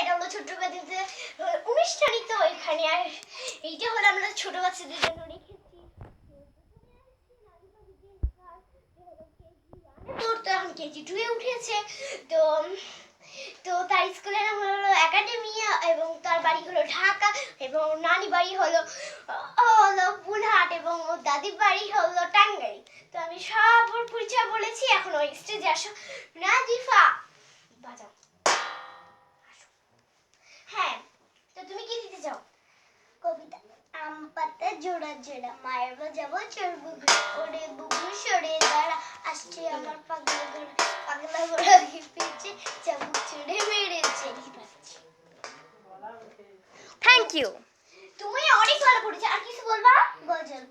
এটা হলো ছোট বাচ্চাদের অনুষ্ঠানই তো এখানে আর এইটা হলো আমরা ছোট বাচ্চাদের জন্য রেখেছি। পড়তো এখন কেজি টুয়ে উঠেছে। তো তো তার স্কুলের নাম হলো একাডেমিয়া এবং তার বাড়ি হলো ঢাকা এবং নানি বাড়ি হলো হলো বুলহাট এবং ওর দাদির বাড়ি হলো টাঙ্গাইল। তো আমি সব ওর পরিচয় বলেছি, এখন ওই স্টেজে আসো। নাজিফা বাজাও আসো। হ্যাঁ তো তুমি কি দিতে চাও কবিতা আম পাতা জোড়া জোড়া মায়ের বাজাবো চোর বুবু ওরে বুবু সরে দাঁড়া আসছে আমার পাগলা গোড়া পাগলা গোড়া পিছে চাবুক ছুড়ে মেরেছে থ্যাংক ইউ তুমি অনেক ভালো পড়েছো আর কিছু বলবা? গজল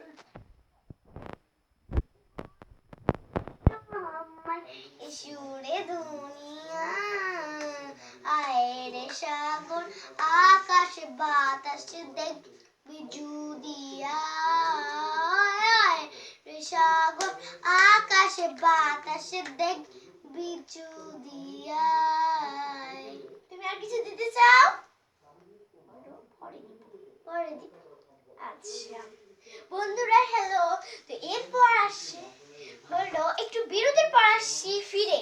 সুরে দুনিয়া আয়ের সাগর আকাশ বাতাস দেখবি আকাশ, বাতাস জুদিয়া তুমি আর কিছু দিতে চাও? পরে দিব। আচ্ছা। বন্ধুরা হ্যালো তো এরপর আসছে, হলো একটু বিরতির পর আসছি, ফিরে।